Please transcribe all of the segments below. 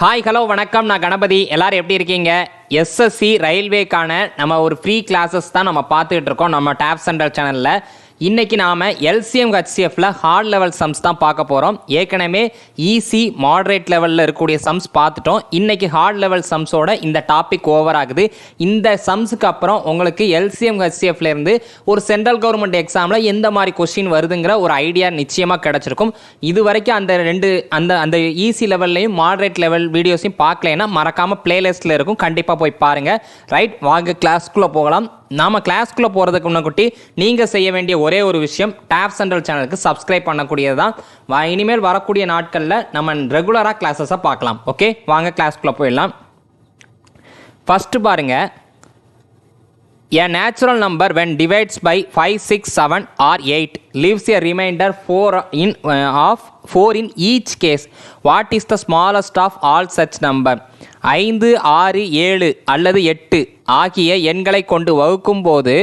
Hi hello வணக்கம். நான் கணபதி. எல்லாரும் எப்படி இருக்கீங்க? எஸ்எஸ்சி ரயில்வேக்கான நம்ம ஒரு ஃப்ரீ கிளாஸஸ் தான் நம்ம பார்த்துக்கிட்டு இருக்கோம். நம்ம டேப் சென்டர் சேனலில் இன்றைக்கி நாம் எல்சிஎம் ஹச்சிஎஃப்ல ஹார்ட் லெவல் சம்ஸ் தான் பார்க்க போகிறோம் ஏற்கனவே ஈஸி மாடரேட் லெவலில் இருக்கக்கூடிய சம்ஸ் பார்த்துட்டோம். இன்றைக்கி ஹார்ட் லெவல் சம்ஸோட இந்த டாபிக் ஓவர் ஆகுது. இந்த சம்ஸுக்கு அப்புறம் உங்களுக்கு எல்சிஎம் ஹச்சிஎஃப்லேருந்து ஒரு சென்ட்ரல் கவர்மெண்ட் எக்ஸாமில் எந்த மாதிரி கொஸ்டின் வருதுங்கிற ஒரு ஐடியா நிச்சயமாக கிடச்சிருக்கும். இது வரைக்கும் அந்த ரெண்டு அந்த அந்த ஈஸி லெவல்லையும் மாடரேட் லெவல் வீடியோஸையும் பார்க்கலைன்னா மறக்காமல் பிளேலிஸ்ட்டில் இருக்கும். கண்டிப்பாக போய் பாருங்கள் ரைட் வாங்க கிளாஸ்க்குள்ளே போகலாம். நாம கிளாஸ்க்குள்ளே போகிறதுக்கு முன்னக்குட்டி நீங்கள் செய்ய வேண்டிய ஒரே ஒரு விஷயம் டேப் சென்ட்ரல் சேனலுக்கு சப்ஸ்கிரைப் பண்ணக்கூடியது தான் வா இனிமேல் வரக்கூடிய நாட்களில் நம்ம ரெகுலராக கிளாஸஸை பார்க்கலாம். ஓகே வாங்க கிளாஸ்க்குள்ளே போயிடலாம். ஃபஸ்ட்டு பாருங்கள் A natural number when divides by 5, 6, 7 or 8 leaves a remainder 4 in uh, of 4 in each case. What is the smallest of all such number? ஐந்து ஆறு ஏழு அல்லது எட்டு ஆகிய எண்களை கொண்டு வகுக்கும்போது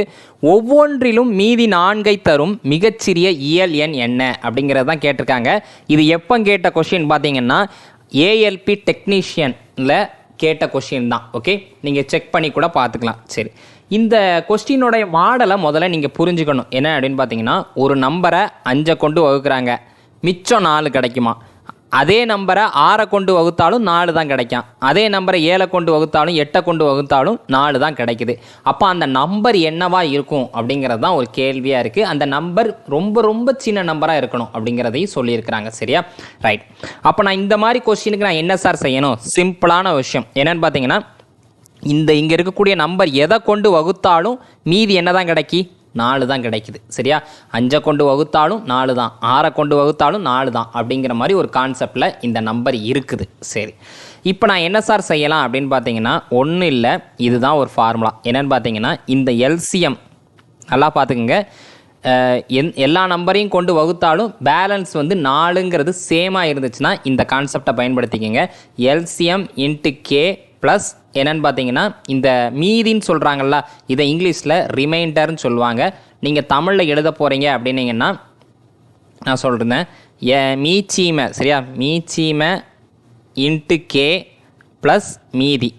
ஒவ்வொன்றிலும் மீதி நான்கை தரும் மிகச்சிறிய இயல் எண் என்ன? அப்படிங்கிறது தான் கேட்டிருக்காங்க. இது எப்போ கேட்ட கொஷின் பார்த்தீங்கன்னா ஏஎல்பி டெக்னீஷியனில் கேட்ட கொஷின் தான். ஓகே நீங்கள் செக் பண்ணி கூட பார்த்துக்கலாம். சரி. இந்த கொஸ்டினோடைய மாடலை முதல்ல நீங்கள் புரிஞ்சுக்கணும். என்ன அப்படின்னு பார்த்தீங்கன்னா ஒரு நம்பரை அஞ்சை கொண்டு வகுக்கிறாங்க. மிச்சம் நாலு கிடைக்குமா? அதே நம்பரை ஆறை கொண்டு வகுத்தாலும் நாலு தான் கிடைக்கும். அதே நம்பரை ஏழை கொண்டு வகுத்தாலும் எட்டை கொண்டு வகுத்தாலும் நாலு தான் கிடைக்குது. அப்போ அந்த நம்பர் என்னவா இருக்கும் அப்படிங்கிறது தான் ஒரு கேள்வியாக இருக்குது அந்த நம்பர் ரொம்ப ரொம்ப சின்ன நம்பராக இருக்கணும் அப்படிங்கிறதையும் சொல்லியிருக்கிறாங்க. சரியா? ரைட் அப்போ நான் இந்த மாதிரி கொஸ்டினுக்கு நான் என்ன சார் செய்யணும்? சிம்பிளான விஷயம். என்னன்னு பார்த்தீங்கன்னா இந்த இங்கே இருக்கக்கூடிய நம்பர் எதை கொண்டு வகுத்தாலும் மீதி என்ன தான் கிடைக்கி? நாலு தான் கிடைக்குது. சரியா? அஞ்சை கொண்டு வகுத்தாலும் நாலு தான் ஆறை கொண்டு வகுத்தாலும் நாலு தான் அப்படிங்கிற மாதிரி ஒரு கான்செப்டில் இந்த நம்பர் இருக்குது. சரி. இப்போ நான் என்ன சார் செய்யலாம் அப்படின்னு பார்த்தீங்கன்னா ஒன்றும் இல்லை இதுதான் ஒரு ஃபார்முலா என்னென்னு பார்த்தீங்கன்னா இந்த எல்சிஎம் நல்லா பார்த்துக்குங்க. என் எந் எல்லா நம்பரையும் கொண்டு வகுத்தாலும் பேலன்ஸ் வந்து நாலுங்கிறது சேமாக இருந்துச்சுன்னா இந்த கான்செப்டை பயன்படுத்திக்கோங்க. எல்சிஎம் இன்ட்டு கே ப்ளஸ் என்னன்னு பார்த்தீங்கன்னா இந்த மீதின்னு சொல்கிறாங்கல்ல இதை இங்கிலீஷில் ரிமைண்டர்னு சொல்லுவாங்க. நீங்கள் தமிழில் எழுத போகிறீங்க அப்படின்னீங்கன்னா நான் சொல்கிறேன் ஏ மீச்சீமை சரியா? மீச்சீமை இன்ட்டு கே ப்ளஸ் மீதி.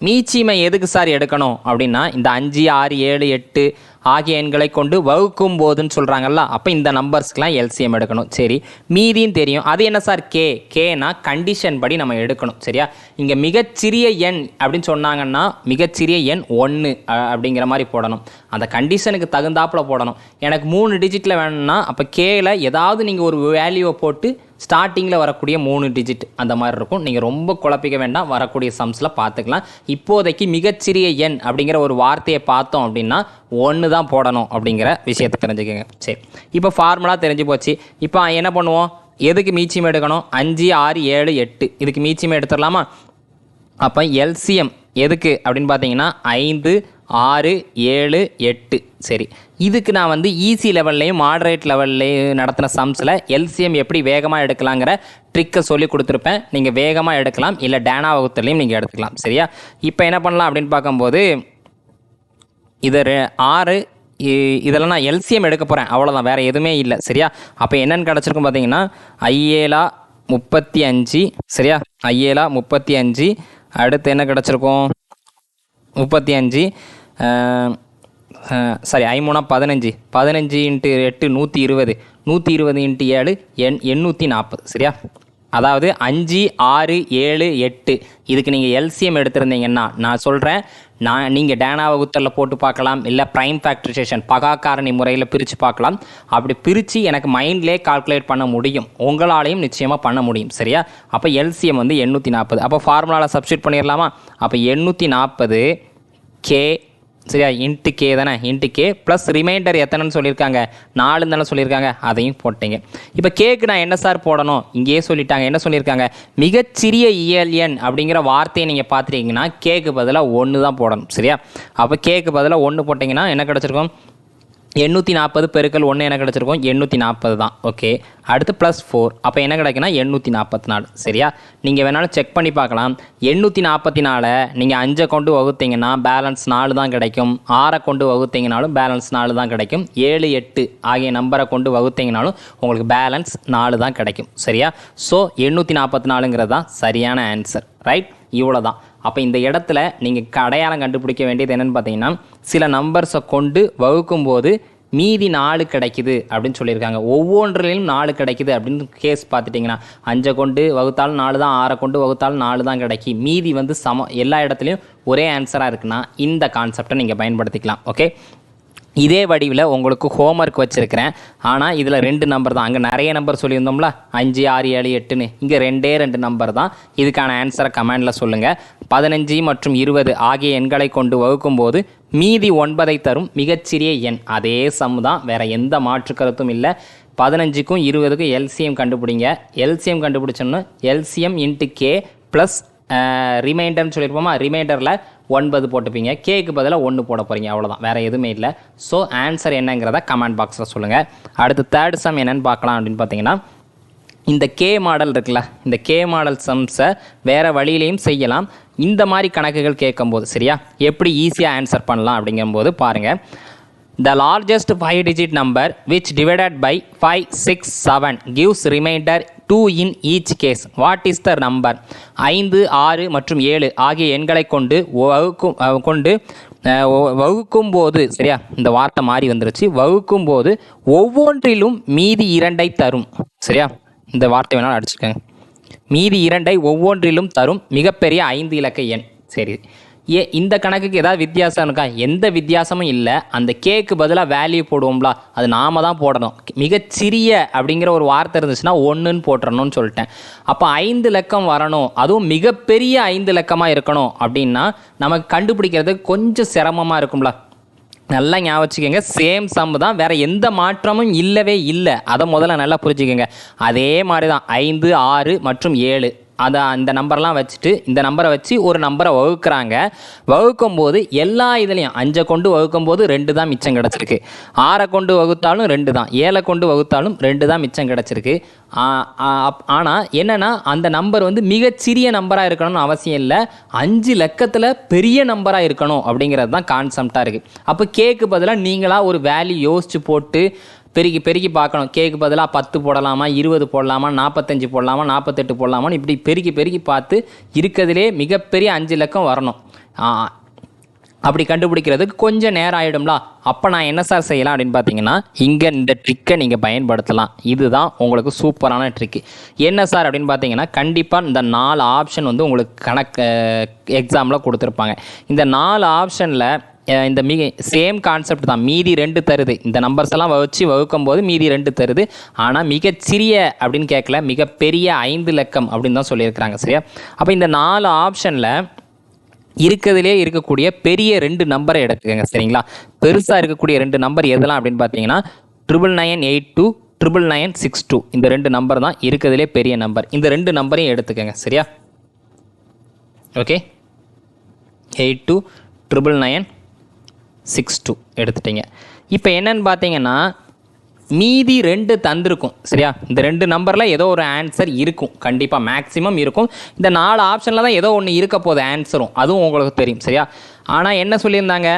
மீச்சீமை எதுக்கு சார் எடுக்கணும் அப்படின்னா இந்த அஞ்சு ஆறு ஏழு எட்டு ஆகிய எண்களை கொண்டு வகுக்கும் போதுன்னு சொல்கிறாங்கல்ல அப்போ இந்த நம்பர்ஸ்க்கெலாம் எல்சிஎம் எடுக்கணும். சரி மீதியும் தெரியும். அது என்ன சார் கே கேனா கண்டிஷன் படி நம்ம எடுக்கணும். சரியா? இங்கே மிகச்சிறிய எண் அப்படின்னு சொன்னாங்கன்னா மிகச்சிறிய எண் ஒன்று அப்படிங்கிற மாதிரி போடணும். அந்த கண்டிஷனுக்கு தகுந்தாப்புல போடணும். எனக்கு மூணு டிஜிட்டில் வேணும்னா அப்போ கேல ஏதாவது நீங்கள் ஒரு வேல்யூவை போட்டு ஸ்டார்டிங்கில் வரக்கூடிய மூணு டிஜிட் அந்த மாதிரி இருக்கும். நீங்கள் ரொம்ப குழப்பிக்க வேண்டாம். வரக்கூடிய சம்ஸில் பார்த்துக்கலாம் இப்போதைக்கு மிகச்சிறிய எண் அப்படிங்கிற ஒரு வார்த்தையை பார்த்தோம் அப்படின்னா ஒன்று தான் போடணும் அப்படிங்கிற விஷயத்தை தெரிஞ்சுக்கோங்க. சரி. இப்போ ஃபார்முலா தெரிஞ்சு போச்சு. இப்போ என்ன பண்ணுவோம்? எதுக்கு மீச்சியம் எடுக்கணும்? அஞ்சு ஆறு ஏழு எட்டு. இதுக்கு மீச்சியம் எடுத்துடலாமா? அப்போ எல்சிஎம் எதுக்கு அப்படின்னு பார்த்தீங்கன்னா ஐந்து ஆறு ஏழு எட்டு. சரி. இதுக்கு நான் வந்து ஈஸி லெவல்லையும் மாடரேட் லெவல்லையும் நடத்தின சம்ஸில் எல்சிஎம் எப்படி வேகமாக எடுக்கலாங்கிற ட்ரிக்கை சொல்லி கொடுத்துருப்பேன். நீங்கள் வேகமாக எடுக்கலாம். இல்லை டேனா வகுத்துலையும் நீங்கள் எடுத்துக்கலாம். சரியா? இப்போ என்ன பண்ணலாம் அப்படின்னு பார்க்கும்போது இது ரெ- ஆறு இ- இதெல்லாம் நான் எல்சிஎம் எடுக்க போகிறேன் அவ்வளோதான் வேறு எதுவுமே இல்லை. சரியா? அப்போ என்னென்னு கிடச்சிருக்கும் பார்த்தீங்கன்னா ஐஏலா முப்பத்தி அஞ்சு சரியா? ஐஏலா முப்பத்தி அஞ்சு. அடுத்து என்ன கிடச்சிருக்கும்? முப்பத்தி அஞ்சு. சாரி ஐமூணா பதினஞ்சு. பதினஞ்சு இன்ட்டு எட்டு நூற்றி இருபது. நூற்றி இருபது இன்ட்டு ஏழு எண் எண்ணூற்றி நாற்பது சரியா? அதாவது அஞ்சு ஆறு ஏழு எட்டு. இதுக்கு நீங்கள் எல்சிஎம் எடுத்திருந்தீங்கன்னா நான் சொல்கிறேன் நான் நீங்கள் டேனா வகுத்தலில் போட்டு பார்க்கலாம் இல்லை ப்ரைம் ஃபேக்டரைசேஷன் பகா காரணி முறையில் பிரித்து பார்க்கலாம். அப்படி பிரித்து எனக்கு மைண்ட்லேயே கால்குலேட் பண்ண முடியும். உங்களாலையும் நிச்சயமாக பண்ண முடியும் சரியா? அப்போ எல்சிஎம் வந்து எண்ணூற்றி நாற்பது அப்போ ஃபார்முலாவில் சப்ஸ்டியூட் பண்ணிடலாமா அப்போ எண்ணூற்றி நாற்பது கே சரியா? இன்ட்டு கே தானே? இன்ட்டு கே ப்ளஸ் ரிமைண்டர் எத்தனைன்னு சொல்லியிருக்காங்க. நாலு தானே சொல்லியிருக்காங்க. அதையும் போட்டீங்க. இப்போ கேக்கு நான் என்ன சார் போடணும்? இங்கேயே சொல்லிட்டாங்க. என்ன சொல்லியிருக்காங்க? மிகச்சிறிய இயல் எண் அப்படிங்கிற வார்த்தையை நீங்கள் பார்த்துட்டீங்கன்னா கேக்கு பதிலாக ஒன்று தான் போடணும். சரியா? அப்போ கேக்கு பதிலாக ஒன்று போட்டிங்கன்னா என்ன கிடச்சிருக்கும்? எண்ணூற்றி நாற்பது பெருக்கல் ஒன்று என்ன கிடச்சிருக்கும்? எண்ணூற்றி நாற்பது தான். ஓகே அடுத்து ப்ளஸ் ஃபோர் அப்போ என்ன கிடைக்குன்னா எண்ணூற்றி நாற்பத்தி நாலு. சரியா? நீங்கள் வேணாலும் செக் பண்ணி பார்க்கலாம். எண்ணூற்றி நாற்பத்தி நாலை நீங்கள் அஞ்சை கொண்டு வகுத்தீங்கன்னா பேலன்ஸ் நாலு தான் கிடைக்கும். ஆறை கொண்டு வகுத்தீங்கனாலும் பேலன்ஸ் நாலு தான் கிடைக்கும். ஏழு எட்டு ஆகிய நம்பரை கொண்டு வகுத்தீங்கனாலும் உங்களுக்கு பேலன்ஸ் நாலு தான் கிடைக்கும். சரியா? ஸோ எண்ணூற்றி நாற்பத்தி நாலுங்கிறது தான் சரியான ஆன்சர் ரைட் இவ்வளோ தான் அப்போ இந்த இடத்துல நீங்கள் அடையாளம் கண்டுபிடிக்க வேண்டியது என்னென்னு பார்த்தீங்கன்னா சில நம்பர்ஸை கொண்டு வகுக்கும்போது மீதி நாலு கிடைக்குது அப்படின்னு சொல்லியிருக்காங்க. ஒவ்வொன்றிலையும் நாலு கிடைக்குது அப்படின்னு கேஸ் பார்த்துட்டிங்கன்னா அஞ்சை கொண்டு வகுத்தாலும் நாலு தான் ஆறை கொண்டு வகுத்தாலும் நாலு தான் கிடைக்கும் மீதி வந்து சம எல்லா இடத்துலையும் ஒரே ஆன்சராக இருக்குன்னா இந்த கான்செப்டை நீங்கள் பயன்படுத்திக்கலாம். ஓகே இதே வடிவில் உங்களுக்கு ஹோம்ஒர்க் வச்சுருக்கிறேன். ஆனால் இதில் ரெண்டு நம்பர் தான். அங்கே நிறைய நம்பர் சொல்லியிருந்தோம்ல? அஞ்சு ஆறு ஏழு எட்டுன்னு. இங்கே ரெண்டே ரெண்டு நம்பர் தான். இதுக்கான ஆன்சரை கமெண்டில் சொல்லுங்கள் பதினஞ்சு மற்றும் இருபது ஆகிய எண்களை கொண்டு வகுக்கும்போது மீதி ஒன்பதை தரும் மிகச்சிறிய எண். அதே சம் தான். வேறு எந்த மாற்று கருத்தும் இல்லை. பதினஞ்சுக்கும் இருபதுக்கும் எல்சிஎம் கண்டுபிடிங்க. எல்சிஎம் கண்டுபிடிச்சோன்னு எல்சிஎம் இன்ட்டு கே ப்ளஸ் ரிமைண்டர்னு சொல்லியிருப்போமா? ரிமைண்டரில் ஒன்பது போட்டுப்பீங்க. கேக்கு பதிலாக ஒன்று போட போகிறீங்க அவ்வளோதான் வேறு எதுவுமே இல்லை. ஸோ ஆன்சர் என்னங்கிறத கமெண்ட் பாக்ஸில் சொல்லுங்கள் அடுத்து தேர்ட் சம் என்னென்னு பார்க்கலாம் அப்படின்னு பார்த்தீங்கன்னா இந்த கே மாடல் இருக்குல்ல இந்த கே மாடல் சம்ஸை வேறு வழியிலையும் செய்யலாம். இந்த மாதிரி கணக்குகள் கேட்கும்போது சரியா? எப்படி ஈஸியாக ஆன்சர் பண்ணலாம் அப்படிங்கும்போது பாருங்கள் the largest five digit number which divided by five six seven gives remainder two in each case what is the number ஐந்து ஆறு மற்றும் ஏழு ஆகிய எண்களை கொண்டு வகுக்கும் கொண்டு வகுக்கும் போது சரியா? இந்த வார்த்தை மாறி வந்துருச்சு. வகுக்கும் போது ஒவ்வொன்றிலும் மீதி இரண்டை தரும். சரியா? இந்த வார்த்தை வேணாலும் அடிச்சுக்கோங்க. மீதி இரண்டை ஒவ்வொன்றிலும் தரும் மிகப்பெரிய ஐந்து இலக்க எண். சரி. ஏ இந்த கணக்குக்கு ஏதாவது வித்தியாசம் இருக்கா? எந்த வித்தியாசமும் இல்லை. அந்த கேக்கு பதிலாக வேல்யூ போடுவோம்ல அது நாம தான் போடணும். மிகச்சிறிய அப்படிங்கிற ஒரு வார்த்தை இருந்துச்சுன்னா ஒன்றுன்னு போட்டுறணும்னு சொல்லிட்டேன். அப்போ ஐந்து லக்கம் வரணும். அதுவும் மிகப்பெரிய ஐந்து லக்கமாக இருக்கணும் அப்படின்னா நமக்கு கண்டுபிடிக்கிறது கொஞ்சம் சிரமமாக இருக்கும்ல. நல்லா ஞாபகம் வச்சுக்கோங்க சேம் சம் தான். வேறு எந்த மாற்றமும் இல்லவே இல்லை. அதை முதல்ல நல்லா புரிஞ்சுக்கோங்க. அதே மாதிரி தான் ஐந்து ஆறு மற்றும் ஏழு. அதை அந்த நம்பர்லாம் வச்சுட்டு இந்த நம்பரை வச்சு ஒரு நம்பரை வகுக்கிறாங்க. வகுக்கும் போது எல்லா இதுலேயும் அஞ்சை கொண்டு வகுக்கும் போது ரெண்டு தான் மிச்சம் கிடச்சிருக்கு. ஆறை கொண்டு வகுத்தாலும் ரெண்டு தான். ஏழை கொண்டு வகுத்தாலும் ரெண்டு தான் மிச்சம் கிடச்சிருக்கு. ஆனால் என்னென்னா அந்த நம்பர் வந்து மிகச்சிறிய நம்பராக இருக்கணும்னு அவசியம் இல்லை. அஞ்சு லக்கத்தில் பெரிய நம்பராக இருக்கணும் அப்படிங்கிறது தான் கான்செப்டாக இருக்குது அப்போ கேக்கு பதிலாக நீங்களாக ஒரு வேல்யூ யோசித்து போட்டு பெருக்கி பெருக்கி பார்க்கணும். கேக்கு பதிலாக பத்து போடலாமா இருபது போடலாமா நாற்பத்தஞ்சு போடலாமா நாற்பத்தெட்டு போடலாமான்னு இப்படி பெருக்கி பெருக்கி பார்த்து இருக்கிறதுலே மிகப்பெரிய அஞ்சு லக்கம் வரணும். அப்படி கண்டுபிடிக்கிறதுக்கு கொஞ்சம் நேரம் ஆகிடும்ல அப்போ நான் என்ன சார் செய்யலாம் அப்படின்னு பார்த்தீங்கன்னா இங்கே இந்த ட்ரிக்கை நீங்கள் பயன்படுத்தலாம். இதுதான் உங்களுக்கு சூப்பரான ட்ரிக்கு என்ன சார் அப்படின்னு பார்த்தீங்கன்னா கண்டிப்பாக இந்த நாலு ஆப்ஷன் வந்து உங்களுக்கு கணக்கு எக்ஸாமில் கொடுத்துருப்பாங்க. இந்த நாலு ஆப்ஷனில் இந்த மிக சேம் கான்செப்ட் தான். மீதி ரெண்டு தருது. இந்த நம்பர்ஸ் எல்லாம் வச்சு வகுக்கும் போது மீதி ரெண்டு தருது. ஆனால் மிகச்சிறிய அப்படின்னு கேட்கல மிகப்பெரிய ஐந்து லக்கம் அப்படின்னு தான் சொல்லியிருக்கிறாங்க. சரியா? அப்போ இந்த நாலு ஆப்ஷனில் இருக்கிறதுலே இருக்கக்கூடிய பெரிய ரெண்டு நம்பரை எடுத்துக்கோங்க. சரிங்களா? பெருசாக இருக்கக்கூடிய ரெண்டு நம்பர் எதெல்லாம் அப்படின்னு பார்த்தீங்கன்னா triple nine eight two triple nine six two இந்த ரெண்டு நம்பர் தான் இருக்கிறதுலே பெரிய நம்பர் இந்த ரெண்டு நம்பரையும் எடுத்துக்கோங்க. சரியா? Okay eight two triple nine six two எடுத்துட்டீங்க. இப்போ என்னன்னு பார்த்தீங்கன்னா மீதி ரெண்டு தந்திருக்கும் சரியா? இந்த ரெண்டு நம்பரில் ஏதோ ஒரு ஆன்சர் இருக்கும். கண்டிப்பாக மேக்ஸிமம் இருக்கும். இந்த நாலு ஆப்ஷனில் தான் ஏதோ ஒன்று இருக்க போகுது ஆன்சரும் அதுவும் உங்களுக்கு தெரியும் சரியா? ஆனால் என்ன சொல்லியிருந்தாங்க?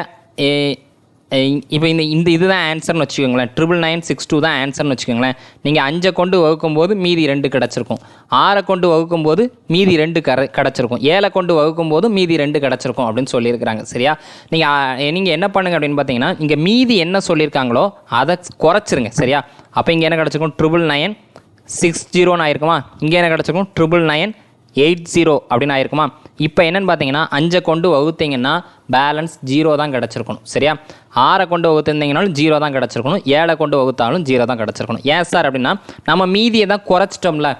இப்போ இந்த இந்த இதுதான் ஆன்சர்னு வச்சுக்கோங்களேன். ட்ரிபிள் நைன் சிக்ஸ் டூ தான் ஆன்சர்னு வச்சுக்கோங்களேன். நீங்கள் அஞ்சை கொண்டு வகுக்கும்போது மீதி ரெண்டு கிடச்சிருக்கும். ஆறை கொண்டு வகுக்கும்போது மீதி ரெண்டு கர கிடச்சிருக்கும். ஏழை கொண்டு வகுக்கும்போது மீதி ரெண்டு கிடச்சிருக்கும் அப்படின்னு சொல்லியிருக்கிறாங்க. சரியா? நீங்கள் நீங்கள் என்ன பண்ணுங்க அப்படின்னு பார்த்தீங்கன்னா இங்கே மீதி என்ன சொல்லியிருக்காங்களோ அதை குறைச்சிருங்க. சரியா? அப்போ இங்கே என்ன கிடச்சிருக்கும்? ட்ரிபிள் நைன் சிக்ஸ் ஜீரோன்னு ஆயிருக்குமா? இங்கே என்ன கிடச்சிருக்கும்? ட்ரிபிள் நைன் எயிட் ஜீரோ அப்படின்னு ஆயிருக்குமா? இப்போ என்னென்னு பார்த்தீங்கன்னா அஞ்சை கொண்டு வகுத்தீங்கன்னா பேலன்ஸ் ஜீரோ தான் கிடச்சிருக்கணும். சரியா? ஆறை கொண்டு வகுத்திருந்தீங்கனாலும் ஜீரோ தான் கிடச்சிருக்கணும். ஏழை கொண்டு வகுத்தாலும் ஜீரோ தான் கிடச்சிருக்கணும். ஏன் சார் அப்படின்னா நம்ம மீதியை தான் குறைச்சிட்டோம்ல?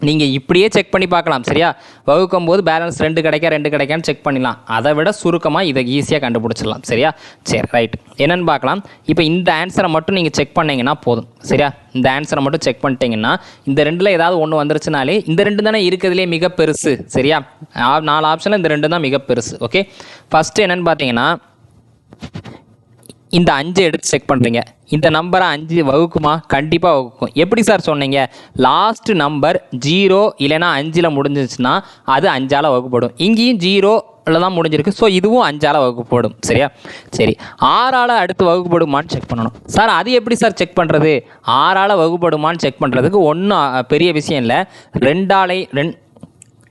நீங்கள் இப்படியே செக் பண்ணி பார்க்கலாம் சரியா? வகுக்கும் போது பேலன்ஸ் ரெண்டு கிடைக்க ரெண்டு கிடைக்கான்னு செக் பண்ணிடலாம். அதை விட சுருக்கமாக இதை ஈஸியாக கண்டுபிடிச்சிடலாம் சரியா? சரி ரைட் என்னன்னு பார்க்கலாம். இப்போ இந்த ஆன்சரை மட்டும் நீங்கள் செக் பண்ணிங்கன்னா போதும் சரியா? இந்த ஆன்சரை மட்டும் செக் பண்ணிட்டீங்கன்னா இந்த ரெண்டில் ஏதாவது ஒன்று வந்துருச்சுனாலே இந்த ரெண்டு தானே இருக்கிறதுலே மிக பெருசு சரியா? ஆ- நாலு ஆப்ஷனில் இந்த ரெண்டு தான் மிக பெருசு ஓகே ஃபஸ்ட்டு என்னன்னு பார்த்தீங்கன்னா இந்த அஞ்சு எடுத்து செக் பண்ணுறீங்க இந்த நம்பரை அஞ்சு வகுக்குமா? கண்டிப்பாக வகுக்கும். எப்படி சார் சொன்னீங்க? லாஸ்ட் நம்பர் ஜீரோ இல்லைன்னா அஞ்சில் முடிஞ்சிச்சுன்னா அது அஞ்சால் வகுப்படும். இங்கேயும் ஜீரோ தான் முடிஞ்சிருக்கு. ஸோ இதுவும் அஞ்சால் வகுப்படும் சரியா? சரி. ஆறால் அடுத்து வகுப்படுமான்னு செக் பண்ணணும். சார் அது எப்படி சார் செக் பண்ணுறது ஆறால் வகுப்படுமான்னு செக் பண்ணுறதுக்கு ஒன்றும் பெரிய விஷயம் இல்லை. ரெண்டாலை ரெண்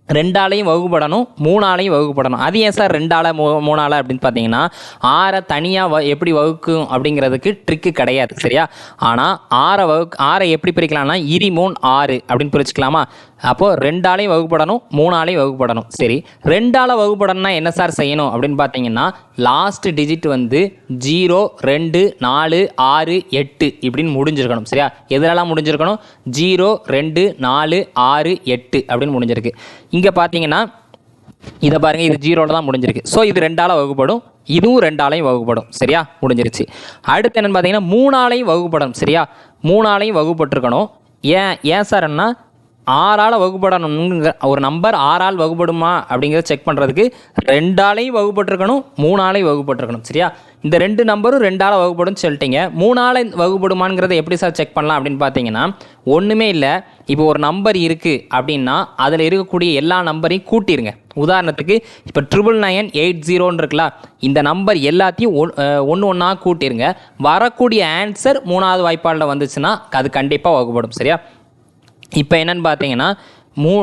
ரெண்டாலையும் வகுப்படணும் மூணாலையும் வகுப்படணும் அது ஏன் சார் ரெண்டால மூ மூணால அப்படின்னு பார்த்தீங்கன்னா ஆறை தனியாக வ எப்படி வகுக்கும் அப்படிங்கிறதுக்கு ட்ரிக்கு கிடையாது சரியா? ஆனால் ஆறை வகு ஆறை எப்படி பிரிக்கலாம்னா இரி மூணு ஆறு அப்படின்னு பிரிச்சுக்கலாமா? அப்போது ரெண்டாலையும் வகுப்படணும் மூணாலையும் வகுப்படணும் சரி ரெண்டால வகுப்படணும்னா என்ன சார் செய்யணும் அப்படின்னு பார்த்தீங்கன்னா லாஸ்ட் டிஜிட் வந்து ஜீரோ ரெண்டு நாலு ஆறு எட்டு இப்படின்னு முடிஞ்சிருக்கணும். சரியா? எதுலலாம் முடிஞ்சிருக்கணும்? ஜீரோ ரெண்டு நாலு ஆறு எட்டு அப்படின்னு முடிஞ்சிருக்கு. இங்கே பார்த்தீங்கன்னா இதை பாருங்கள் இது ஜீரோவில் தான் முடிஞ்சிருக்கு. ஸோ இது ரெண்டால் வகுப்படும் இதுவும் ரெண்டாலையும் வகுப்படும். சரியா? முடிஞ்சிருச்சு. அடுத்து என்னென்னு பார்த்தீங்கன்னா மூணாலையும் வகுப்படணும். சரியா? மூணாலையும் வகுப்பட்டிருக்கணும். ஏன் ஏன் சார்ன்னா ஆறால் வகுப்படணுங்கிற ஒரு நம்பர் ஆறால் வகுப்படுமா அப்படிங்கிறத செக் பண்ணுறதுக்கு ரெண்டாலையும் வகுப்பட்டிருக்கணும் மூணாலையும் வகுப்பட்டிருக்கணும் சரியா? இந்த ரெண்டு நம்பரும் ரெண்டால் வகுப்படும்னு சொல்லிட்டீங்க. மூணால் வகுப்படுமாங்கிறத எப்படி சார் செக் பண்ணலாம் அப்படின்னு பார்த்தீங்கன்னா ஒன்றுமே இல்லை. இப்போ ஒரு நம்பர் இருக்குது அப்படின்னா அதில் இருக்கக்கூடிய எல்லா நம்பரையும் கூட்டிடுங்க உதாரணத்துக்கு இப்போ ட்ரிபிள் நைன் எயிட் ஜீரோன்னு இருக்குல்ல இந்த நம்பர் எல்லாத்தையும் ஒன் ஒன்று ஒன்றா கூட்டிடுங்க வரக்கூடிய ஆன்சர் மூணாவது வாய்ப்பாளில் வந்துச்சுன்னா அது கண்டிப்பாக வகுப்படும் சரியா? இப்போ என்னன்னு பார்த்தீங்கன்னா மூ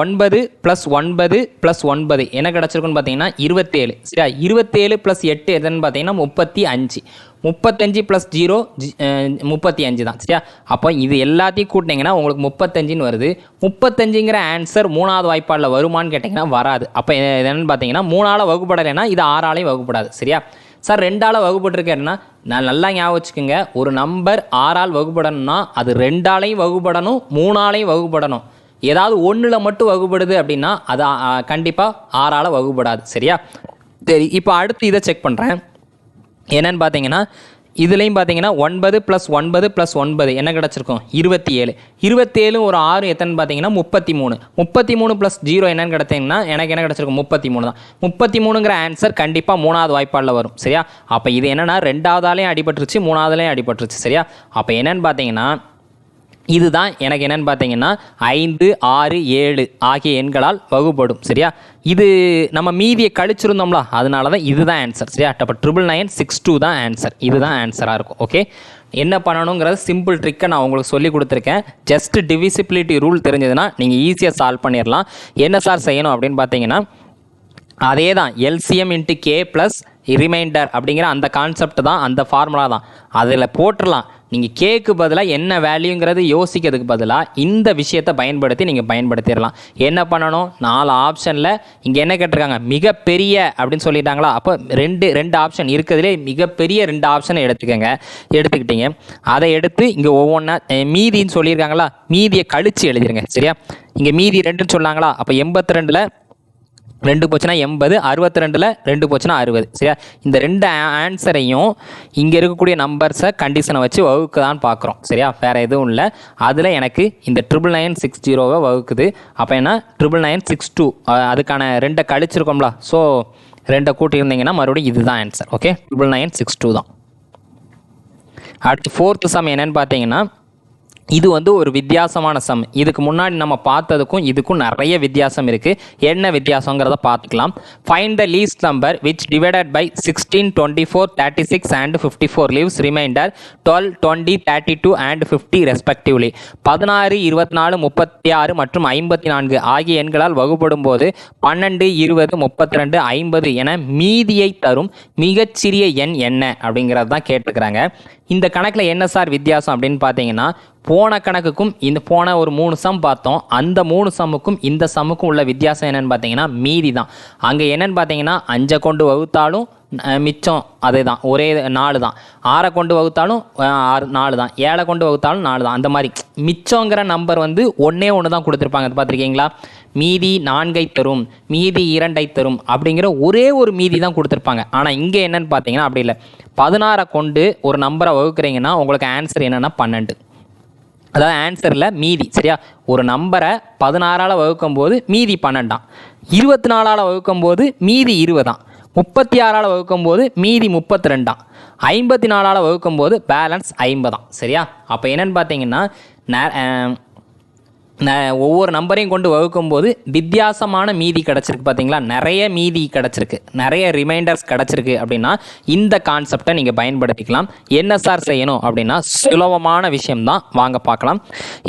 ஒன்பது ப்ளஸ் ஒன்பது ப்ளஸ் ஒன்பது என்ன கிடச்சிருக்குன்னு பார்த்தீங்கன்னா இருபத்தேழு. சரியா? இருபத்தேழு ப்ளஸ் எட்டு எதுன்னு பார்த்தீங்கன்னா முப்பத்தி அஞ்சு. முப்பத்தஞ்சு ப்ளஸ் ஜீரோ முப்பத்தி அஞ்சு தான். சரியா? அப்போ இது எல்லாத்தையும் கூட்டினீங்கன்னா உங்களுக்கு முப்பத்தஞ்சுன்னு வருது. முப்பத்தஞ்சுங்கிற ஆன்சர் மூணாவது வாய்ப்பாடில் வருமான்னு கேட்டிங்கன்னா வராது. அப்போ என்னென்னு பார்த்தீங்கன்னா மூணால் வகுப்படலைன்னா இது ஆறாலையும் வகுப்படாது. சரியா? சார் ரெண்டால் வகுப்பட்டிருக்கேன்னா நான் நல்லா ஞாபகம் வச்சுக்கோங்க. ஒரு நம்பர் ஆறால் வகுப்படணும்னா அது ரெண்டாலையும் வகுப்படணும் மூணாலையும் வகுப்படணும். ஏதாவது ஒன்றில் மட்டும் வகுப்படுது அப்படின்னா அது கண்டிப்பாக ஆறால் வகுப்படாது. சரியா? சரி இப்போ அடுத்து இதை செக் பண்ணுறேன் என்னன்னு பார்த்தீங்கன்னா இதுலேயும் பார்த்தீங்கன்னா ஒன்பது ப்ளஸ் ஒன்பது ப்ளஸ் ஒன்பது என்ன கிடச்சிருக்கும்? இருபத்தி ஏழு. இருபத்தேழு ஒரு ஆறு எத்தனை பார்த்தீங்கன்னா முப்பத்தி மூணு. முப்பத்தி மூணு ப்ளஸ் ஜீரோ என்னன்னு கிடத்தீங்கன்னா எனக்கு என்ன கிடச்சிருக்கும்? முப்பத்தி மூணு தான். முப்பத்தி மூணுங்கிற ஆன்சர் கண்டிப்பாக மூணாவது வாய்ப்பாடில் வரும். சரியா? அப்போ இது என்னென்னா ரெண்டாவதாலையும் அடிபட்டுருச்சு மூணாவதுலையும் அடிபட்டுருச்சு. சரியா? அப்போ என்னென்னு பார்த்தீங்கன்னா இதுதான் எனக்கு என்னென்னு பார்த்தீங்கன்னா ஐந்து ஆறு ஏழு ஆகிய எண்களால் வகுப்படும் சரியா? இது நம்ம மீதியை கழிச்சிருந்தோம்ல அதனால தான் இதுதான் ஆன்சர் சரியா? அப்போ ட்ரிபிள் நைன் சிக்ஸ் டூ தான் ஆன்சர் இதுதான் ஆன்சராக இருக்கும் ஓகே என்ன பண்ணணுங்கிறது சிம்பிள் ட்ரிக்கை நான் உங்களுக்கு சொல்லி கொடுத்துருக்கேன். ஜஸ்ட் டிவிசிபிலிட்டி ரூல் தெரிஞ்சதுன்னா நீங்கள் ஈஸியாக சால்வ் பண்ணிடலாம் என்ன சார் செய்யணும் அப்படின்னு பார்த்தீங்கன்னா அதே தான் LCM into K plus remainder அப்படிங்கிற அந்த கான்செப்ட் தான் அந்த ஃபார்முலா தான். அதில் போட்டுடலாம் நீங்கள் கேக்கு பதிலாக என்ன வேல்யூங்கிறது யோசிக்கிறதுக்கு பதிலாக இந்த விஷயத்தை பயன்படுத்தி நீங்கள் பயன்படுத்திடலாம். என்ன பண்ணணும்? நாலு ஆப்ஷனில் இங்கே என்ன கேட்டிருக்காங்க? மிகப்பெரிய அப்படின்னு சொல்லிட்டாங்களா? அப்போ ரெண்டு ரெண்டு ஆப்ஷன் இருக்கிறதுலே மிகப்பெரிய ரெண்டு ஆப்ஷனை எடுத்துக்கோங்க. எடுத்துக்கிட்டீங்க. அதை எடுத்து இங்கே ஒவ்வொன்றா மீதின்னு சொல்லியிருக்காங்களா? மீதியை கழித்து எழுதிருங்க. சரியா? இங்கே மீதி ரெண்டுன்னு சொன்னாங்களா? அப்போ எண்பத்தி ரெண்டில் ரெண்டு போச்சுன்னா எண்பது அறுபத்தி ரெண்டில் ரெண்டு போச்சுன்னா அறுபது. சரியா? இந்த ரெண்டு ஆன்சரையும் இங்கே இருக்கக்கூடிய நம்பர்ஸை கண்டிஷனை வச்சு வகுக்குதான்னு பார்க்குறோம் சரியா? வேறு எதுவும் இல்லை. அதில் எனக்கு இந்த ட்ரிபிள் நைன் சிக்ஸ் ஜீரோவை வகுக்குது. அப்போ என்ன? ட்ரிபிள் நைன் சிக்ஸ் டூ அதுக்கான ரெண்டை கழிச்சிருக்கோம்ல. ஸோ ரெண்டை கூட்டியிருந்தீங்கன்னா மறுபடியும் இதுதான் answer okay triple nine six two தான். அடுத்து ஃபோர்த்து சம் என்னென்னு பார்த்தீங்கன்னா இது வந்து ஒரு வித்தியாசமான சம். இதுக்கு முன்னாடி நம்ம பார்த்ததுக்கும் இதுக்கும் நிறைய வித்தியாசம் இருக்குது என்ன வித்தியாசங்கிறத பார்த்துக்கலாம். Find the least number which divided by sixteen twenty four thirty six and fifty four leaves remainder twelve twenty thirty two and fifty respectively பதினாறு இருபத்தி நாலு முப்பத்தி ஆறு மற்றும் ஐம்பத்தி நான்கு ஆகிய எண்களால் வகுப்படும் போது பன்னெண்டு இருபது முப்பத்தி ரெண்டு ஐம்பது என மீதியை தரும் மிகச்சிறிய எண் என்ன? அப்படிங்கிறது தான் கேட்டுக்கிறாங்க இந்த கணக்கில் என்ன சார் வித்தியாசம் அப்படின்னு பார்த்தீங்கன்னா போன கணக்குக்கும் இந்த போன ஒரு மூணு சம் பார்த்தோம். அந்த மூணு சம்முக்கும் இந்த சம்முக்கும் உள்ள வித்தியாசம் என்னென்னு பார்த்தீங்கன்னா மீதி தான் அங்கே என்னென்னு பார்த்தீங்கன்னா அஞ்சை கொண்டு வகுத்தாலும் மிச்சம் அதே தான் ஒரே நாலு தான் ஆறை கொண்டு வகுத்தாலும் ஆறு நாலு தான் ஏழை கொண்டு வகுத்தாலும் நாலு தான் அந்த மாதிரி. மிச்சங்கிற நம்பர் வந்து ஒன்றே ஒன்று தான் கொடுத்துருப்பாங்க. அது பார்த்துருக்கீங்களா? மீதி நான்கை தரும். மீதி இரண்டை தரும். அப்படிங்கிற ஒரே ஒரு மீதி தான் கொடுத்துருப்பாங்க. ஆனால் இங்கே என்னன்னு பார்த்தீங்கன்னா அப்படி இல்லை. பதினாறை கொண்டு ஒரு நம்பரை வகுக்கிறீங்கன்னா உங்களுக்கு ஆன்சர் என்னென்னா பன்னெண்டு. அதாவது ஆன்சரில் மீதி சரியா? ஒரு நம்பரை பதினாறால் வகுக்கும் போது மீதி பன்னெண்டாம். இருபத்தி நாலால் வகுக்கும் போது மீதி இருபதாம். முப்பத்தி ஆறால் வகுக்கும் போது மீதி முப்பத்தி ரெண்டாம் ஐம்பத்தி நாலால் வகுக்கும் போது பேலன்ஸ் ஐம்பதாம் சரியா? அப்போ என்னென்னு பார்த்தீங்கன்னா ந- ஒவ்வொரு நம்பரையும் கொண்டு வகுக்கும்போது வித்தியாசமான மீதி கிடச்சிருக்கு பார்த்தீங்களா நிறைய மீதி கிடச்சிருக்கு. நிறைய ரிமைண்டர்ஸ் கிடச்சிருக்கு அப்படின்னா இந்த கான்செப்டை நீங்கள் பயன்படுத்திக்கலாம். என்ன சார் செய்யணும் அப்படின்னா சுலபமான விஷயம்தான். வாங்க பார்க்கலாம்.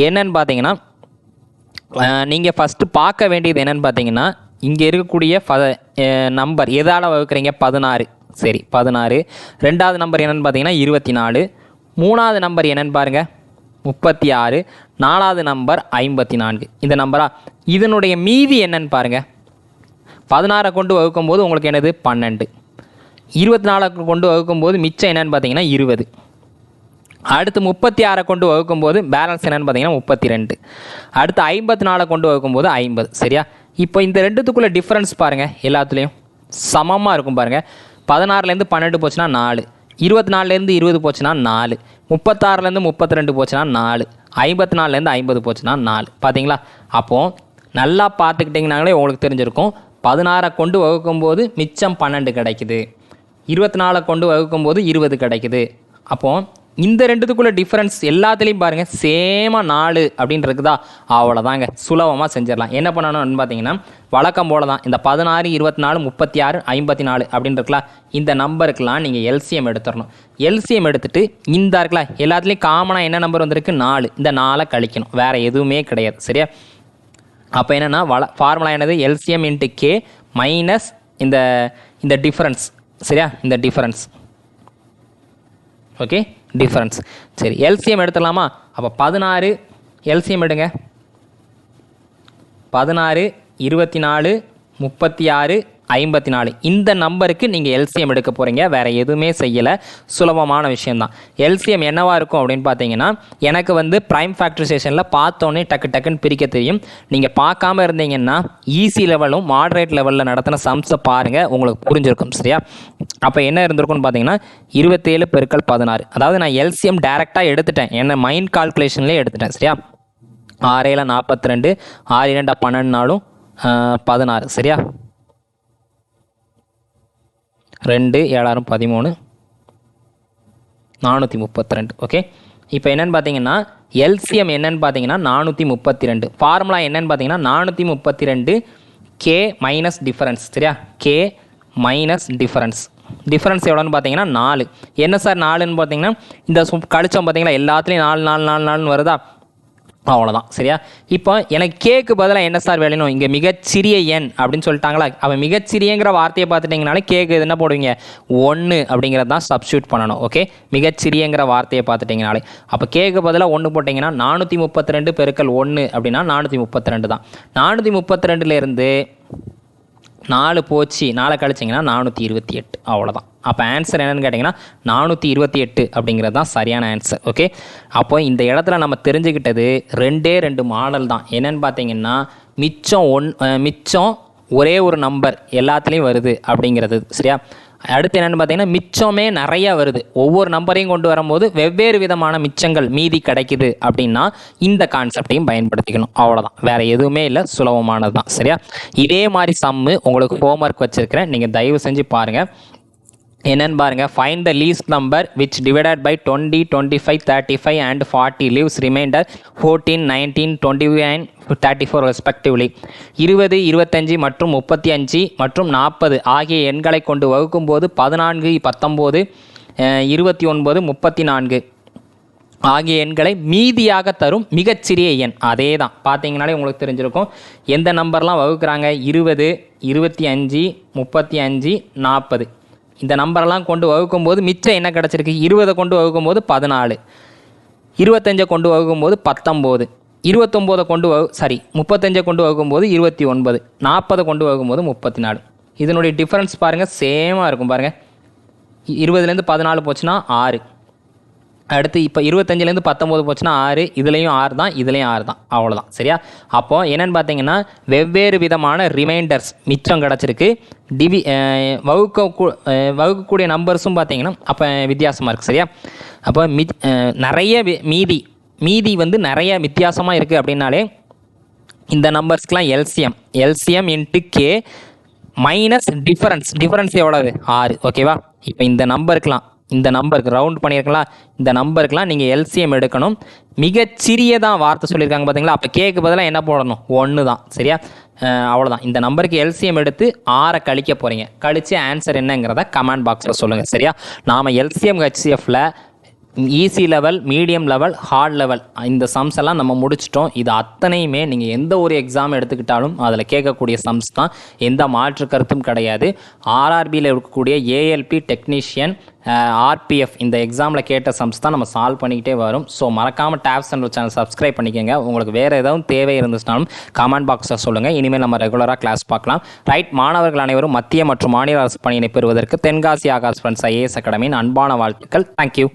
என்னன்னு பார்த்தீங்கன்னா நீங்கள் ஃபஸ்ட்டு பார்க்க வேண்டியது என்னன்னு பார்த்தீங்கன்னா இங்கே இருக்கக்கூடிய ஃப நம்பர் எதால் வகுக்கிறீங்க? பதினாறு. சரி பதினாறு. ரெண்டாவது நம்பர் என்னன்னு பார்த்தீங்கன்னா இருபத்தி நாலு. மூணாவது நம்பர் என்னென்னு பாருங்கள் முப்பத்தி ஆறு. நாலாவது நம்பர் ஐம்பத்தி நான்கு இந்த நம்பரா? இதனுடைய மீதி என்னன்னு பாருங்கள் பதினாறை கொண்டு வகுக்கும்போது உங்களுக்கு என்னது? பன்னெண்டு. இருபத்தி நாலை கொண்டு வகுக்கும்போது மிச்சம் என்னன்னு பார்த்தீங்கன்னா இருபது. அடுத்து முப்பத்தி ஆறை கொண்டு வகுக்கும்போது பேலன்ஸ் என்னென்னு பார்த்தீங்கன்னா முப்பத்தி ரெண்டு அடுத்து ஐம்பத்தி நாலை கொண்டு வகுக்கும்போது ஐம்பது. சரியா? இப்போ இந்த ரெண்டுத்துக்குள்ளே டிஃப்ரென்ஸ் பாருங்கள் எல்லாத்துலேயும். சமமாக இருக்கும் பாருங்கள் பதினாறுலேருந்து பன்னெண்டு போச்சுன்னா நாலு. இருபத்தி நாலுலேருந்து இருபது போச்சுன்னா நாலு. முப்பத்தாறுலேருந்து முப்பத்தி ரெண்டு போச்சுன்னா நாலு. ஐம்பத்தி நாலுலேருந்து ஐம்பது போச்சுன்னா நாலு. பார்த்தீங்களா அப்போது நல்லா பார்த்துக்கிட்டிங்கனாங்களே உங்களுக்கு தெரிஞ்சிருக்கும். பதினாறை கொண்டு வகுக்கும்போது மிச்சம் பன்னெண்டு கிடைக்குது. இருபத்தி நாலை கொண்டு வகுக்கும்போது இருபது கிடைக்குது. அப்போது இந்த ரெண்டுத்துக்குள்ள டிஃப்ரென்ஸ் எல்லாத்துலேயும் பாருங்கள் சேமாக நாலு அப்படின்னு இருக்குதா அவ்வளோதாங்க சுலபமாக செஞ்சிடலாம். என்ன பண்ணணும்னு பார்த்தீங்கன்னா வழக்கம் போல தான் இந்த பதினாறு இருபத்தி நாலு முப்பத்தி ஆறு ஐம்பத்தி நாலு அப்படின்னு இருக்கலாம் இந்த நம்பருக்கெலாம் நீங்கள் எல்சிஎம் எடுத்துடணும் எல்சிஎம் எடுத்துட்டு இந்த இருக்கலாம் எல்லாத்துலேயும் காமனாக என்ன நம்பர் வந்திருக்கு? நாலு. இந்த நாளை கழிக்கணும். வேறு எதுவுமே கிடையாது. சரியா? அப்போ என்னென்னா வள ஃபார்முலா என்னது? எல்சிஎம் இன்ட்டு கே மைனஸ் இந்த இந்த டிஃப்ரென்ஸ் சரியா? இந்த டிஃப்ரென்ஸ் ஓகே டிஃபரன்ஸ் சரி எல்சிஎம் எடுத்துடலாமா? அப்போ பதினாறு எல்சிஎம் எடுங்க. பதினாறு இருபத்தி நாலு முப்பத்தி ஆறு ஐம்பத்தி நாலு. இந்த நம்பருக்கு நீங்கள் எல்சிஎம் எடுக்க போகிறீங்க வேறு எதுவுமே செய்யலை. சுலபமான விஷயந்தான் எல்சிஎம் என்னவாக இருக்கும் அப்படின்னு பார்த்தீங்கன்னா எனக்கு வந்து ப்ரைம் ஃபேக்டரைசேஷனில் பார்த்தோன்னே டக்கு டக்குன்னு பிரிக்க தெரியும். நீங்கள் பார்க்காம இருந்தீங்கன்னா ஈஸி லெவலும் மாடரேட் லெவலில் நடத்தின சம்ஸை பாருங்கள் உங்களுக்கு புரிஞ்சிருக்கும் சரியா? அப்போ என்ன இருந்திருக்கும்னு பார்த்தீங்கன்னா இருபத்தேழு பெருக்கள் பதினாறு. அதாவது நான் எல்சிஎம் டேரெக்டாக எடுத்துட்டேன். என்ன மைண்ட் கால்குலேஷன்லேயே எடுத்துட்டேன் சரியா? ஆறேழு நாற்பத்தி ரெண்டு ஆறு இரண்டா பன்னெண்டு நாளும் பதினாறு சரியா? ரெண்டு ஏழாயிரம் பதிமூணு நானூற்றி முப்பத்தி ரெண்டு ஓகே இப்போ என்னென்னு பார்த்தீங்கன்னா எல்சிஎம் என்னென்னு பார்த்தீங்கன்னா நானூற்றி முப்பத்தி ரெண்டு. ஃபார்முலா என்னென்னு பார்த்தீங்கன்னா நானூற்றி முப்பத்தி ரெண்டு கே மைனஸ் டிஃபரன்ஸ் சரியா? கே மைனஸ் டிஃபரன்ஸ் டிஃப்ரென்ஸ் எவ்வளோன்னு பார்த்தீங்கன்னா நாலு. என்ன சார் நாலுன்னு பார்த்தீங்கன்னா இந்த சு- கழிச்சோம் பார்த்தீங்களா எல்லாத்துலேயும் நாலு நாலு நாலு நாலுன்னு வருதா? அவ்வளோதான் சரியா? இப்போ எனக்கு கேக்கு பதிலாக என்ன சார் வேலையணும் இங்கே மிகச்சிறிய எண் அப்படின்னு சொல்லிட்டாங்களா? அவன் மிகச்சிறியங்கிற வார்த்தையை பார்த்துட்டிங்கனாலே கேக்கு என்ன போடுவீங்க? ஒன்று அப்படிங்கிறது தான் சப்ஸ்டியூட் பண்ணணும் ஓகே மிகச்சிறியங்கிற வார்த்தையை பார்த்துட்டிங்கனாலே. அப்போ கேக்கு பதிலாக ஒன்று போட்டிங்கன்னா நானூற்றி முப்பத்தி ரெண்டு பெருக்கல் ஒன்று அப்படின்னா நானூற்றி முப்பத்தி ரெண்டு தான். நானூற்றி முப்பத்தி ரெண்டுலேருந்து நாலு போச்சு நாலு கழிச்சிங்கன்னா நானூற்றி இருபத்தி எட்டு அவ்வளோதான் அப்போ ஆன்சர் என்னென்னு கேட்டிங்கன்னா நானூற்றி இருபத்தி எட்டு அப்படிங்கிறது தான் சரியான ஆன்சர் ஓகே அப்போ இந்த இடத்துல நம்ம தெரிஞ்சுக்கிட்டது ரெண்டே ரெண்டு மாடல் தான். என்னென்னு பார்த்தீங்கன்னா மிச்சம் ஒன் மிச்சம் ஒரே ஒரு நம்பர் எல்லாத்துலேயும் வருது அப்படிங்கிறது சரியா? அடுத்து என்னென்னு பார்த்தீங்கன்னா மிச்சமே நிறையா வருது. ஒவ்வொரு நம்பரையும் கொண்டு வரும்போது வெவ்வேறு விதமான மிச்சங்கள் மீதி கிடைக்குது அப்படின்னா இந்த கான்செப்டையும் பயன்படுத்திக்கணும். அவ்வளோதான் வேறு எதுவுமே இல்லை. சுலபமானது தான் சரியா? இதே மாதிரி சம்மு உங்களுக்கு ஹோம்ஒர்க் வச்சுருக்கிறேன். நீங்கள் தயவு செஞ்சு பாருங்கள் என்னென்னு பாருங்கள் find the least number which divided by twenty twenty five thirty five and forty leaves remainder fourteen nineteen twenty nine thirty four respectively இருபது இருபத்தஞ்சி மற்றும் முப்பத்தி அஞ்சு மற்றும் நாற்பது ஆகிய எண்களை கொண்டு வகுக்கும்போது பதினான்கு பத்தொம்போது இருபத்தி ஒன்பது முப்பத்தி நான்கு ஆகிய எண்களை மீதியாக தரும் மிகச்சிறிய எண். அதே தான் பார்த்தீங்கனாலே உங்களுக்கு தெரிஞ்சிருக்கும். எந்த நம்பர்லாம் வகுக்கிறாங்க? இருபது இருபத்தி அஞ்சு முப்பத்தி அஞ்சு நாற்பது. இந்த நம்பரெல்லாம் கொண்டு வகுக்கும்போது மிச்சம் என்ன கிடச்சிருக்கு? இருபதை கொண்டு வகுக்கும்போது பதினாலு. இருபத்தஞ்சை கொண்டு வகுக்கும்போது பத்தொம்போது. இருபத்தொம்போதை கொண்டு வகு சாரி முப்பத்தஞ்சை கொண்டு வகுக்கும்போது இருபத்தி ஒன்பது. நாற்பதை கொண்டு வகுக்கும்போது முப்பத்தி நாலு இதனுடைய டிஃப்ரென்ஸ் பாருங்கள் சேமாக இருக்கும் பாருங்கள் இருபதுலேருந்து பதினாலு போச்சுன்னா ஆறு. அடுத்து இப்போ இருபத்தஞ்சிலேருந்து பத்தொம்போது போச்சுன்னா ஆறு இதுலேயும் ஆறு தான் இதுலேயும் ஆறு தான். அவ்வளோதான் சரியா? அப்போது என்னென்னு பார்த்தீங்கன்னா வெவ்வேறு விதமான ரிமைண்டர்ஸ் மிச்சம் கிடச்சிருக்கு. டிவி வகுக்க கூ- வகுக்கக்கூடிய நம்பர்ஸும் பார்த்தீங்கன்னா அப்போ வித்தியாசமாக இருக்குது சரியா? அப்போ மி நிறைய மீதி மீதி வந்து நிறைய வித்தியாசமாக இருக்குது அப்படின்னாலே இந்த நம்பர்ஸ்க்கெலாம் LCM LCM into K minus difference difference எவ்வளவு? ஆறு. ஓகேவா இப்போ இந்த நம்பருக்கெலாம் இந்த நம்பருக்கு ரவுண்ட் பண்ணியிருக்கலாம். இந்த நம்பருக்கெலாம் நீங்கள் எல்சிஎம் எடுக்கணும். மிகச்சிறியதான் வார்த்தை சொல்லியிருக்காங்க பார்த்தீங்களா அப்போ கேக்கு பதிலாக என்ன போடணும்? ஒன்று தான் சரியா அவ்வளோதான் இந்த நம்பருக்கு எல்சிஎம் எடுத்து ஆறை கழிக்க போகிறீங்க கழித்து ஆன்சர் என்னங்கிறத கமெண்ட் பாக்ஸில் சொல்லுங்கள் சரியா? நாம் LCM ஹெச்சிஎஃப்ல easy level medium level hard level இந்த சம்ஸ் எல்லாம் நம்ம முடிச்சிட்டோம். இது அத்தனையுமே நீங்கள் எந்த ஒரு எக்ஸாம் எடுத்துக்கிட்டாலும் அதில் கேட்கக்கூடிய சம்ஸ் தான். எந்த மாற்று கருத்தும் கிடையாது. ஆர்ஆர்பியில் இருக்கக்கூடிய ஏஎல்பி டெக்னீஷியன் ஆர்பிஎஃப் இந்த எக்ஸாமில் கேட்ட சம்ஸ் தான் நம்ம சால்வ் பண்ணிக்கிட்டே வரும். ஸோ மறக்காமல் டேப் அண்ட் சேனல் சப்ஸ்கிரைப் பண்ணிக்கோங்க. உங்களுக்கு வேறு ஏதாவது தேவை இருந்துச்சுனாலும் கமெண்ட் பாக்ஸில் சொல்லுங்கள் இனிமேல் நம்ம ரெகுலராக கிளாஸ் பார்க்கலாம். ரைட் மாணவர்கள் அனைவரும் மத்திய மற்றும் மாநில அரசு பணியினை பெறுவதற்கு தென்காசி ஆகாஷ் ஃப்ரெண்ட்ஸ் ஐஏஎஸ் அகாடமியின் அன்பான வாழ்த்துக்கள். Thank you